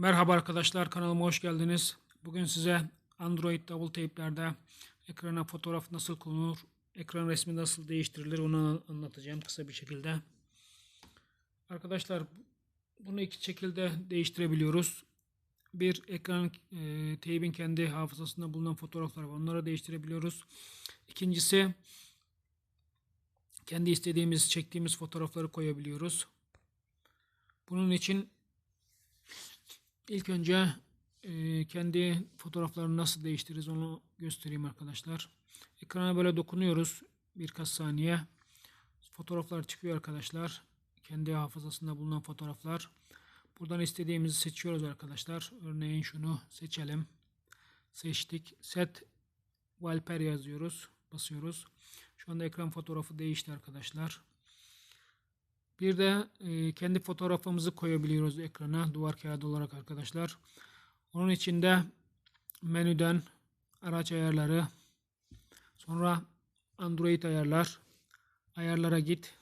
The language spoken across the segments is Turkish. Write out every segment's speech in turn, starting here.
Merhaba arkadaşlar kanalıma hoş geldiniz. Bugün size Android Double Tape'lerde ekrana fotoğraf nasıl konulur, ekran resmi nasıl değiştirilir onu anlatacağım kısa bir şekilde. Arkadaşlar bunu iki şekilde değiştirebiliyoruz. Bir ekran e, teybin kendi hafızasında bulunan fotoğraflar var. Onları değiştirebiliyoruz. İkincisi kendi istediğimiz çektiğimiz fotoğrafları koyabiliyoruz. Bunun için İlk önce e, kendi fotoğraflarını nasıl değiştiririz onu göstereyim arkadaşlar. Ekrana böyle dokunuyoruz birkaç saniye. Fotoğraflar çıkıyor arkadaşlar. Kendi hafızasında bulunan fotoğraflar. Buradan istediğimizi seçiyoruz arkadaşlar. Örneğin şunu seçelim. Seçtik. Set Wallpaper yazıyoruz. Basıyoruz. Şu anda ekran fotoğrafı değişti arkadaşlar. Bir de e, kendi fotoğrafımızı koyabiliyoruz ekrana duvar kağıdı olarak arkadaşlar. Onun için de menüden araç ayarları sonra Android ayarlar ayarlara git.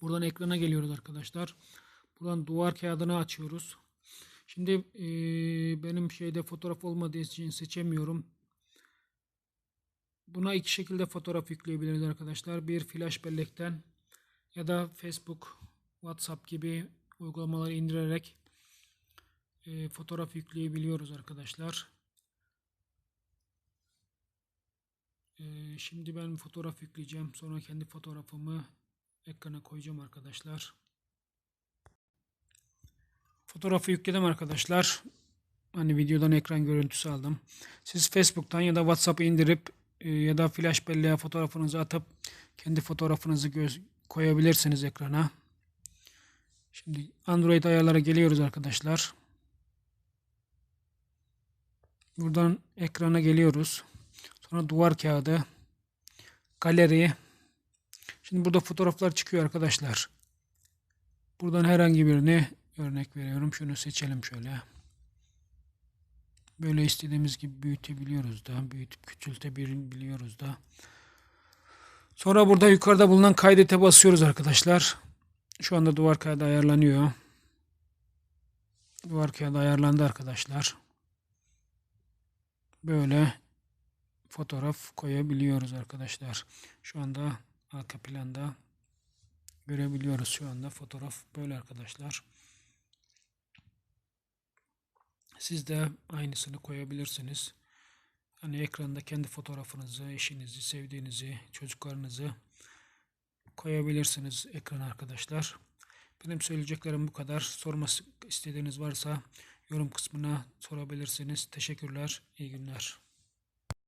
Buradan ekrana geliyoruz arkadaşlar. Buradan duvar kağıdını açıyoruz. Şimdi e, benim şeyde fotoğraf olmadığı için seçemiyorum. Buna iki şekilde fotoğraf yükleyebiliriz arkadaşlar. Bir flash bellekten ya da Facebook, WhatsApp gibi uygulamaları indirerek e, fotoğraf yükleyebiliyoruz arkadaşlar. E, şimdi ben fotoğraf yükleyeceğim. Sonra kendi fotoğrafımı ekrana koyacağım arkadaşlar. Fotoğrafı yükledim arkadaşlar. Hani videodan ekran görüntüsü aldım. Siz Facebook'tan ya da WhatsApp'ı indirip ya da flash belleğe fotoğrafınızı atıp kendi fotoğrafınızı göz koyabilirsiniz ekrana. Şimdi Android ayarlara geliyoruz arkadaşlar. Buradan ekrana geliyoruz. Sonra duvar kağıdı, galeri. Şimdi burada fotoğraflar çıkıyor arkadaşlar. Buradan herhangi birini örnek veriyorum. Şunu seçelim şöyle. Böyle istediğimiz gibi büyütebiliyoruz da. Büyütüp küçültebiliyoruz da. Sonra burada yukarıda bulunan kaydete basıyoruz arkadaşlar. Şu anda duvar kaydı ayarlanıyor. Duvar kağıdı ayarlandı arkadaşlar. Böyle fotoğraf koyabiliyoruz arkadaşlar. Şu anda arka planda görebiliyoruz şu anda fotoğraf böyle arkadaşlar. Siz de aynısını koyabilirsiniz. Hani ekranda kendi fotoğrafınızı, eşinizi, sevdiğinizi, çocuklarınızı koyabilirsiniz ekran arkadaşlar. Benim söyleyeceklerim bu kadar. Sorması istediğiniz varsa yorum kısmına sorabilirsiniz. Teşekkürler. İyi günler.